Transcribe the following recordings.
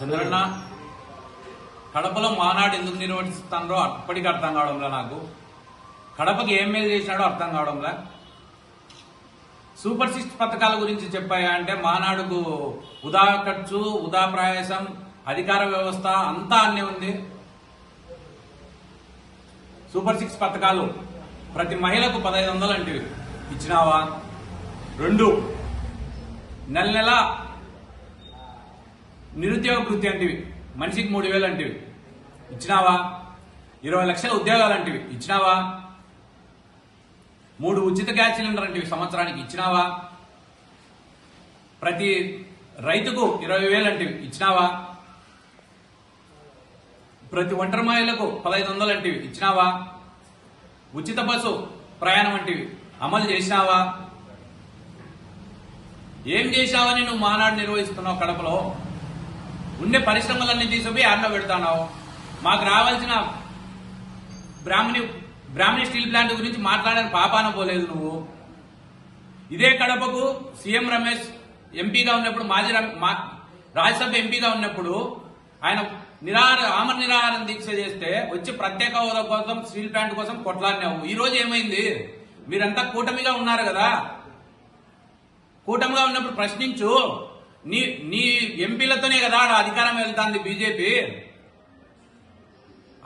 చంద్రన్న కడపలో మానాడు ఎందుకు నిర్వహిస్తారో అప్పటికి అర్థం కావడంలా నాకు. కడపకి ఏం మేలు చేసినాడో అర్థం కావడంలా. సూపర్ సిక్స్ పథకాల గురించి చెప్పాయా అంటే మానాడుకు ఉదా ఖర్చు ఉదా ప్రయాసం అధికార వ్యవస్థ అంతా అన్నీ ఉంది. సూపర్ సిక్స్ పథకాలు ప్రతి మహిళకు పదహైదు వందలు అంటివి. ఇచ్చినావా? రెండు. నెల నెల నిరుద్యోగ వృత్తి అంటివి. మనిషికి మూడు వేలు అంటివి. ఇచ్చినావా? ఇరవై లక్షల ఉద్యోగాలు అంటివి. ఇచ్చినావా? మూడు ఉచిత గ్యాస్ సిలిండర్ అంటివి సంవత్సరానికి. ఇచ్చినావా? ప్రతి రైతుకు ఇరవై వేలు అంటివి. ఇచ్చినావా? ప్రతి ఒంటరి మహిళలకు పదహైదు వందలు అంటివి. ఇచ్చినావా? ఉచిత బస్సు ప్రయాణం అంటివి. అమలు చేసినావా? ఏం చేశావని నువ్వు మానాడు నిర్వహిస్తున్నావు కడపలో? ఉండే పరిశ్రమలన్నీ తీసుకుపోయి ఆడలో పెడతానావు? మాకు రావాల్సిన బ్రాహ్మణి బ్రాహ్మణి స్టీల్ ప్లాంట్ గురించి మాట్లాడని పాపాన పోలేదు నువ్వు. ఇదే కడపకు సీఎం రమేష్ ఎంపీగా ఉన్నప్పుడు మాజీ మా- రాజ్యసభ ఎంపీగా ఉన్నప్పుడు ఆయన నిరాహార ఆమర నిరాహారం దీక్ష చేస్తే వచ్చి ప్రత్యేక హోదా కోసం స్టీల్ ప్లాంట్ కోసం కొట్లాడినావు. ఈ రోజు ఏమైంది? మీరంతా కూటమిగా ఉన్నారు కదా? కూటమిగా ఉన్నప్పుడు ప్రశ్నించు. నీ నీ ఎంపీలతోనే కదా ఆడ అధికారం వెళ్తాంది బీజేపీ.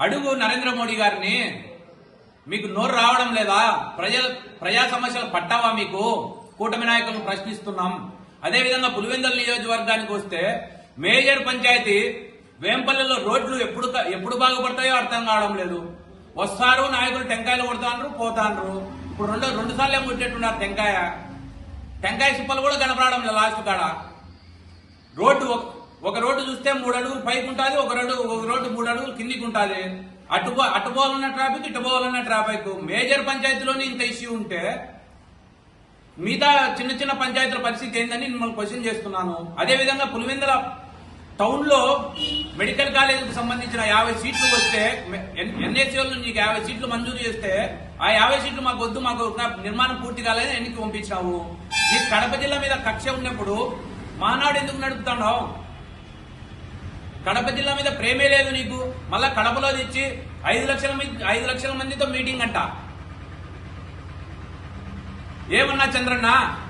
అడుగు నరేంద్ర మోడీ గారిని. మీకు నోరు రావడం లేదా? ప్రజల ప్రజా సమస్యలు పట్టావా మీకు? కూటమి నాయకులను ప్రశ్నిస్తున్నాం. అదేవిధంగా పులివెందుల నియోజకవర్గానికి వస్తే మేజర్ పంచాయతీ వేంపల్లిలో రోడ్లు ఎప్పుడు ఎప్పుడు బాగుపడతాయో అర్థం కావడం లేదు. వస్తారు నాయకులు టెంకాయలు కొడతాండ్రు పోతాండ్రు. ఇప్పుడు రెండు రెండు సార్లు ఏమో కొట్టేట్టున్నారు టెంకాయ. టెంకాయ సిప్పలు కూడా కనపడడం లేదు లాస్ట్ కాడ. రోడ్డు ఒక- ఒక రోడ్డు చూస్తే మూడు అడుగులు పైకి ఉంటుంది ఒక రోడ్డు ఒక రోడ్డు మూడు అడుగులు కిందికి ఉంటుంది. అటు అటు పోవాలన్న ట్రాఫిక్ ఇటు పోవాలన్న ట్రాఫిక్. మేజర్ పంచాయతీలోనే ఇంత ఇష్యూ ఉంటే మిగతా చిన్న చిన్న పంచాయతీల పరిస్థితి ఏందని మిమ్మల్ని క్వశ్చన్ చేస్తున్నాను. అదే విధంగా పులివెందుల టౌన్లో మెడికల్ కాలేజీకి సంబంధించిన యాభై సీట్లు వస్తే ఎన్ఏసీ వాళ్ళు నీకు యాభై సీట్లు మంజూరు చేస్తే ఆ యాభై సీట్లు మాకు వద్దు మాకు నిర్మాణం పూర్తి కాలేదు ఎన్నికి పంపించావు నీకు కడప జిల్లా మీద కక్ష ఉన్నప్పుడు మానాడు ఎందుకు నడుపుతున్నావు కడప జిల్లా మీద ప్రేమే లేదు నీకు. మళ్ళా కడపలో తెచ్చి ఐదు లక్షల ఐదు లక్షల మందితో మీటింగ్ అంట. ఏమన్నా చంద్రన్న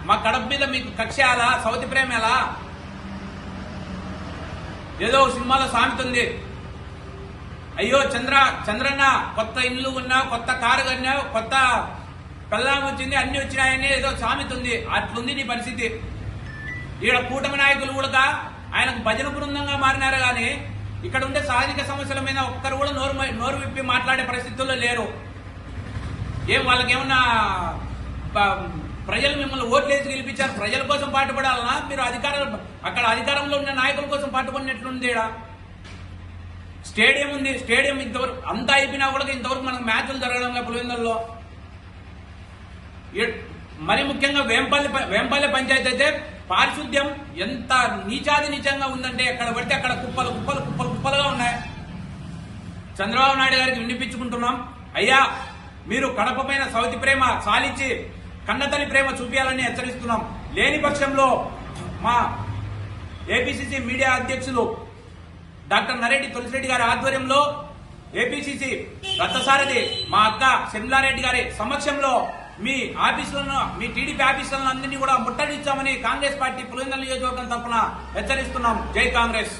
మా కడప మీద మీకు కక్ష ఎలా? సౌతి ప్రేమ ఎలా? ఏదో సినిమాలో సామెతుంది అయ్యో చంద్ర చంద్రన్న కొత్త ఇల్లు ఉన్నావు కొత్త కారు కొన్నావు కొత్త పెళ్ళాం వచ్చింది అన్ని వచ్చినాయని ఏదో సామెతుంది అట్లుంది నీ పరిస్థితి. ఈడ కూటమి నాయకులు కూడా ఆయనకు భజన బృందంగా మారినారు కానీ ఇక్కడ ఉండే సాధిక సమస్యల మీద ఒక్కరు కూడా నోరు నోరు విప్పి మాట్లాడే పరిస్థితుల్లో లేరు. ఏం వాళ్ళకేమన్నా ప్రజలు మిమ్మల్ని ఓట్లేసి గెలిపించారు ప్రజల కోసం పాటుపడాలన్నా మీరు అధికారులు అక్కడ అధికారంలో ఉన్న నాయకుల కోసం పాటుపడినట్లుంది ఈడ. స్టేడియం ఉంది స్టేడియం ఇంతవరకు అంతా అయిపోయినా కూడా ఇంతవరకు మనకు మ్యాచ్లు జరగడం పులివెందుల్లో. ఈ- మరి ముఖ్యంగా వేంపల్లి వేంపల్లి పంచాయతీ అయితే పారిశుద్ధ్యం ఎంత నీచాది నీచంగా ఉందంటే ఎక్కడ పడితే అక్కడ కుప్పలు కుప్పలు కుప్పలు కుప్పలుగా ఉన్నాయి. చంద్రబాబు నాయుడు గారికి వినిపించుకుంటున్నాం. అయ్యా మీరు కడప పైన సౌతి ప్రేమ సాలించి కన్నతల్లి ప్రేమ చూపించాలని హెచ్చరిస్తున్నాం. లేని పక్షంలో మా ఏపీసీసీ మీడియా అధ్యక్షులు డాక్టర్ నరేడి తులసిరెడ్డి గారి ఆధ్వర్యంలో ఏపీసీసీ రథసారథి మా అక్క శర్మిలారెడ్డి గారి సమక్షంలో మీ ఆఫీసులను మీ టీడీపీ ఆఫీసులను అందరినీ కూడా ముట్టడిచ్చామని కాంగ్రెస్ పార్టీ పులివెందుల నియోజకవర్గం తరఫున హెచ్చరిస్తున్నాం. జై కాంగ్రెస్.